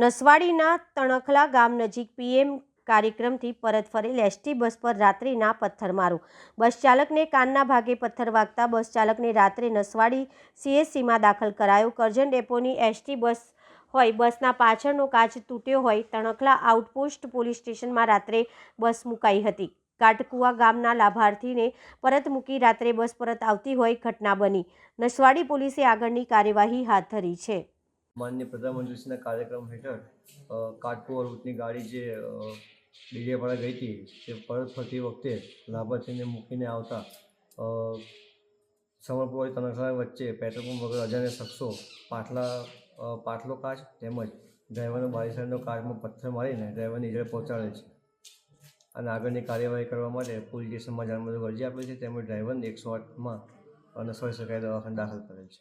નસવાડીના તણખલા ગામ નજીક પીએમ કાર્યક્રમથી પરત ફરેલ એસટી બસ પર રાત્રિના પથ્થરમારો બસ ચાલકને કાનના ભાગે પથ્થર વાગતા બસ ચાલકને રાત્રે નસવાડી સીએસસીમાં દાખલ કરાયો. કરજણ ડેપોની એસટી બસ હોય, બસના પાછળનો કાચ તૂટ્યો હોય, તણખલા આઉટપોસ્ટ પોલીસ સ્ટેશનમાં રાત્રે બસ મુકાઈ હતી. કાટકુવા ગામના લાભાર્થીને પરત મૂકી રાત્રે બસ પરત આવતી હોય ઘટના બની. નસવાડી પોલીસે આગળની કાર્યવાહી હાથ ધરી છે. માનનીય પ્રધાનમંત્રીશ્રીના કાર્યક્રમ હેઠળ અ, કાટકોર રૂટની ગાડી જે ડીજેપાડા ગઈ હતી તે પરત ફરતી વખતે લાભાર્થીને મૂકીને આવતા સમરપુર તનખલા વચ્ચે પેટ્રોલ પંપ વગર અજાણ્યા શખ્સો પાટલા પાટલો કાચ તેમજ ડ્રાઈવરનો બારીસાઈડનો કાચમાં પથ્થર મારીને ડ્રાઈવરને ઈજળ પહોંચાડે છે. અને આગળની કાર્યવાહી કરવા માટે પોલીસ સ્ટેશનમાં જાણવાની અરજી આપે છે તેમજ ડ્રાઈવરને એકસો આઠમાં અને સોય શકાય દવાખાને દાખલ કરેલ છે.